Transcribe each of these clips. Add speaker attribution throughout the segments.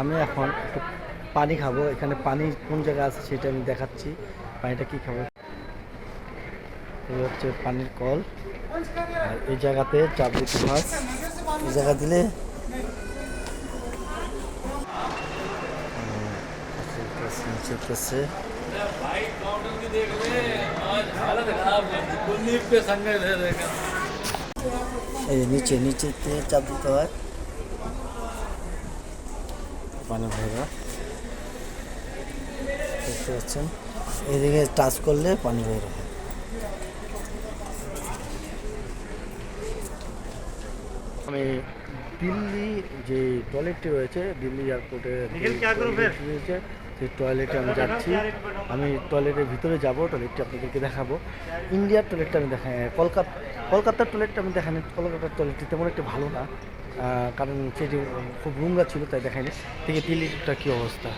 Speaker 1: আমি এখন একটু পানি খাব। এখানে পানি কোন জায়গায় আছে সেটা আমি দেখাচ্ছি। পানিটা কি খাব? এই হচ্ছে পানির কল। আর এই জায়গাতে চারদিকে মাছ? এই জায়গা দিলে? এই নিচে, নিচেতে চাপ দিতে হয়। পানি ভেঙে দেখতে পাচ্ছেন? এদিকে টাচ করলে পানি বের হয়। আমি দিল্লি যে টয়লেটটি রয়েছে দিল্লি এয়ারপোর্টে রয়েছে সেই টয়লেটে আমি যাচ্ছি। আমি টয়লেটের ভিতরে যাব টয়লেটটি আপনাদেরকে দেখাবো। ইন্ডিয়ার টয়লেটটা আমি দেখা কলকাতা কলকাতার টয়লেটটা আমি দেখানি কলকাতার টয়লেটটি তেমন একটা ভালো না। কারণ সেটি খুব নোংরা ছিল তাই দেখায়নি। থেকে দিল্লিটা কী অবস্থা?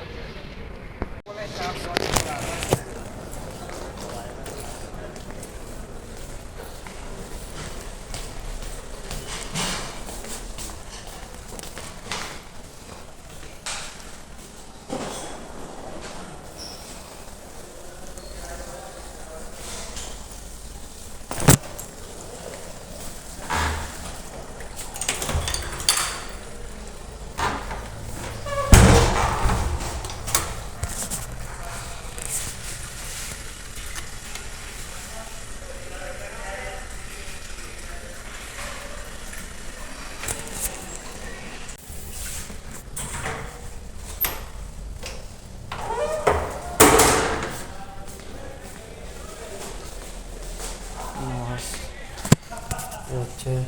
Speaker 1: 이렇게